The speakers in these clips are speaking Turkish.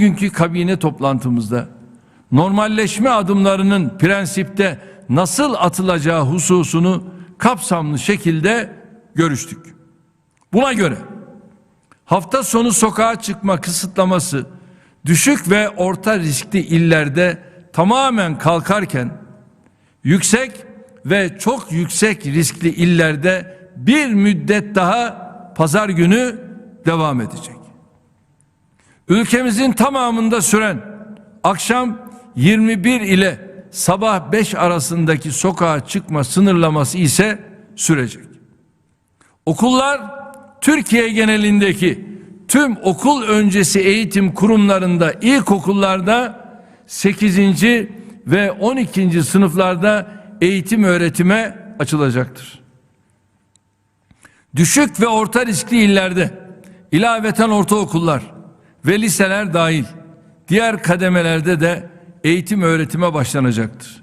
Bugünkü kabine toplantımızda normalleşme adımlarının prensipte nasıl atılacağı hususunu kapsamlı şekilde görüştük. Buna göre hafta sonu sokağa çıkma kısıtlaması düşük ve orta riskli illerde tamamen kalkarken yüksek ve çok yüksek riskli illerde bir müddet daha pazar günü devam edecek. Ülkemizin tamamında süren akşam 21 ile sabah 5 arasındaki sokağa çıkma sınırlaması ise sürecek. Okullar Türkiye genelindeki tüm okul öncesi eğitim kurumlarında ilkokullarda 8. ve 12. sınıflarda eğitim öğretime açılacaktır. Düşük ve orta riskli illerde ilaveten ortaokullar ve liseler dahil diğer kademelerde de eğitim öğretime başlanacaktır.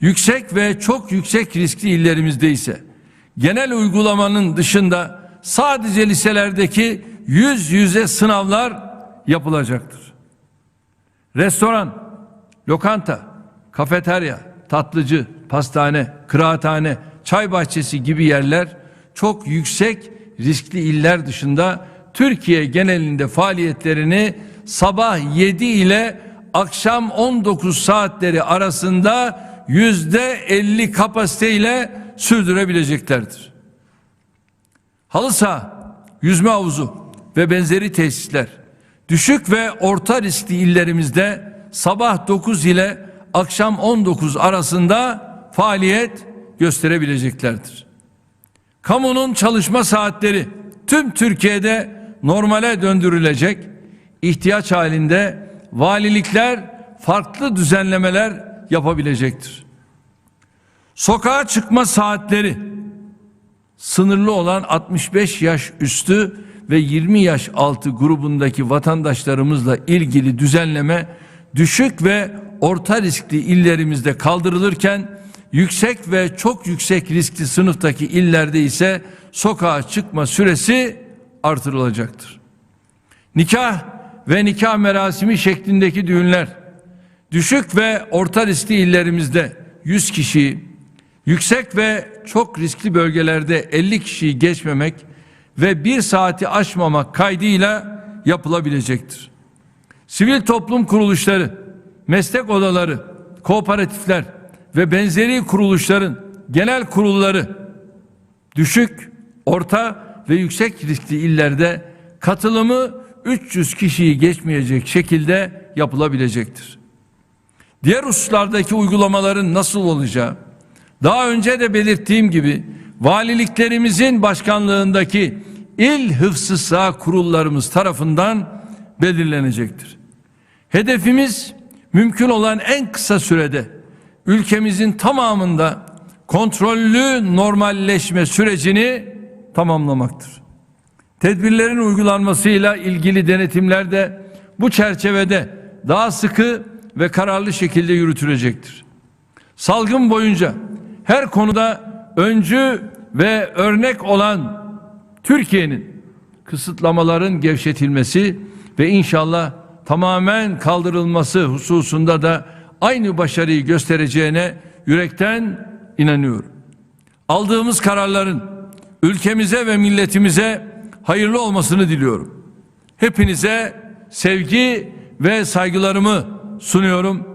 Yüksek ve çok yüksek riskli illerimizde ise genel uygulamanın dışında sadece liselerdeki yüz yüze sınavlar yapılacaktır. Restoran, lokanta, kafeterya, tatlıcı, pastane, kıraathane, çay bahçesi gibi yerler çok yüksek riskli iller dışında Türkiye genelinde faaliyetlerini sabah 7 ile akşam 19 saatleri arasında yüzde 50 kapasiteyle sürdürebileceklerdir. Halı saha, yüzme havuzu ve benzeri tesisler düşük ve orta riskli illerimizde sabah 9 ile akşam 19 arasında faaliyet gösterebileceklerdir. Kamunun çalışma saatleri tüm Türkiye'de normale döndürülecek. ihtiyaç halinde valilikler farklı düzenlemeler yapabilecektir. Sokağa çıkma saatleri sınırlı olan 65 yaş üstü ve 20 yaş altı grubundaki vatandaşlarımızla ilgili düzenleme düşük ve orta riskli illerimizde kaldırılırken yüksek ve çok yüksek riskli sınıftaki illerde ise sokağa çıkma süresi artırılacaktır. Nikah ve nikah merasimi şeklindeki düğünler düşük ve orta riskli illerimizde 100 kişiyi, yüksek ve çok riskli bölgelerde 50 kişiyi geçmemek ve bir saati aşmamak kaydıyla yapılabilecektir. Sivil toplum kuruluşları, meslek odaları, kooperatifler ve benzeri kuruluşların genel kurulları düşük, orta ve yüksek riskli illerde katılımı 300 kişiyi geçmeyecek şekilde yapılabilecektir. Diğer hususlardaki uygulamaların nasıl olacağı, daha önce de belirttiğim gibi valiliklerimizin başkanlığındaki il hıfzı sağ kurullarımız tarafından belirlenecektir. Hedefimiz mümkün olan en kısa sürede ülkemizin tamamında kontrollü normalleşme sürecini tamamlamaktır. Tedbirlerin uygulanmasıyla ilgili denetimler de bu çerçevede daha sıkı ve kararlı şekilde yürütülecektir. Salgın boyunca her konuda öncü ve örnek olan Türkiye'nin kısıtlamaların gevşetilmesi ve inşallah tamamen kaldırılması hususunda da aynı başarıyı göstereceğine yürekten inanıyorum. Aldığımız kararların ülkemize ve milletimize hayırlı olmasını diliyorum. Hepinize sevgi ve saygılarımı sunuyorum.